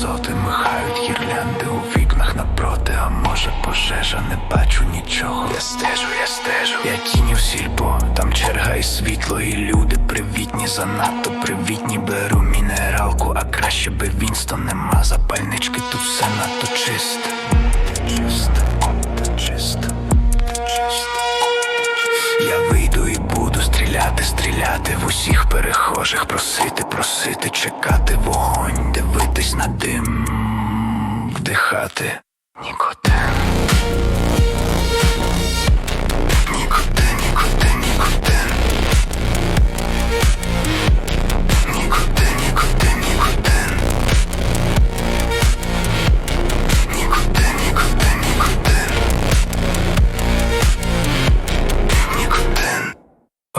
соти махають гірлянди у вікнах напроти, а може пожежа, не бачу нічого. Я стежу, я стежу, я тіні в сільпо, там черга і світло, і люди привітні, занадто привітні, беру мінералку, а краще би Вінстон нема запальнички, тут все надто чисте. Стріляти, в усіх перехожих, просити, просити, чекати вогонь, дивитись на дим, вдихати. Нікотин,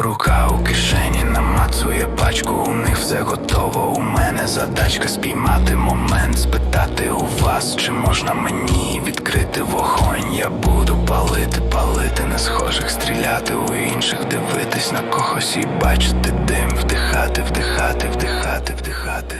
Рука у кишені намацує пачку, у них все готово. У мене задачка спіймати момент, спитати у вас, чи можна мені відкрити вогонь. Я буду палити, палити на схожих, стріляти у інших, дивитись на когось і бачити дим, вдихати, вдихати, вдихати, вдихати.